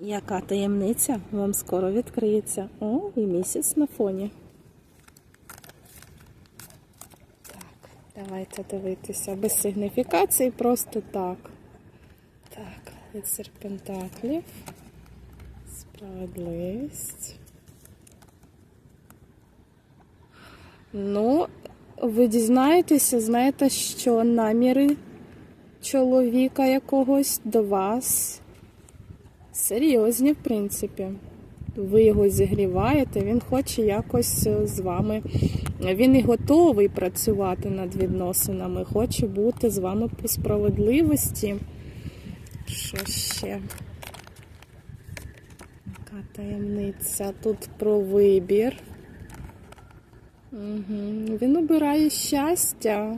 Яка таємниця вам скоро відкриється? О, і місяць на фоні. Так, давайте дивитися без сигніфікації, просто так. Так, лицар Пентаклів. Справедливість. Ну, ви дізнаєтеся, знаєте, що наміри чоловіка якогось до вас серйозні, в принципі. Ви його зігріваєте, він хоче якось е, з вами. Він і готовий працювати над відносинами, хоче бути з вами по справедливості. Що ще? Яка таємниця? Тут про вибір. Угу. Він обирає щастя.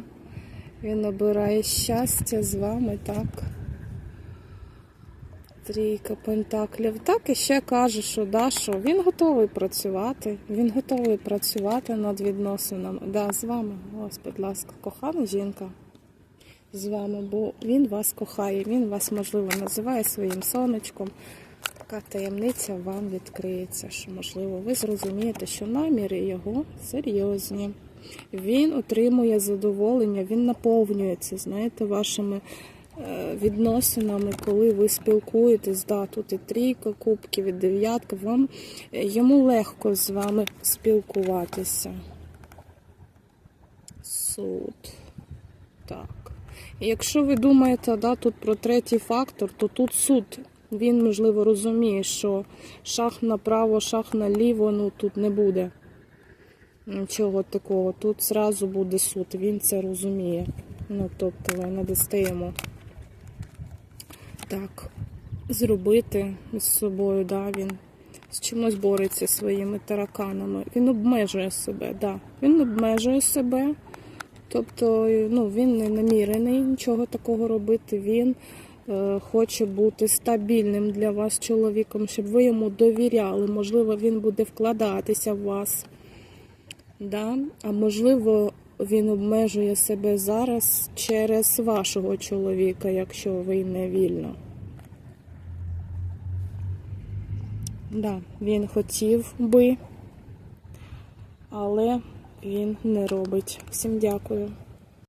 Він обирає щастя з вами, так. Трійка пентаклів. Так і ще каже, що да, що він готовий працювати. Він готовий працювати над відносинами. Да, з вами. Ось, будь ласка, кохана жінка. З вами, бо він вас кохає, він вас, можливо, називає своїм сонечком. Така таємниця вам відкриється, що, можливо, ви зрозумієте, що наміри його серйозні. Він отримує задоволення, він наповнюється, знаєте, вашими відносинами, коли ви спілкуєтесь. Да, тут і трійка кубків, і дев'ятка. Вам е, йому легко з вами спілкуватися. Суд. Так. Якщо ви думаєте, да, тут про третій фактор, то тут суд. Він, можливо, розуміє, що шах направо, шах наліво, ну тут не буде нічого такого. Тут зразу буде суд. Він це розуміє. Ну, тобто, ви надасте йому так зробити з собою, да, він з чимось бореться своїми тараканами. Він обмежує себе, да. Він обмежує себе. Тобто, ну, він не намірений нічого такого робити. Він е, хоче бути стабільним для вас чоловіком, щоб ви йому довіряли. Можливо, він буде вкладатися в вас. Да? А можливо, він обмежує себе зараз через вашого чоловіка, якщо ви не вільно. Да, він хотів би, але він не робить. Всім дякую.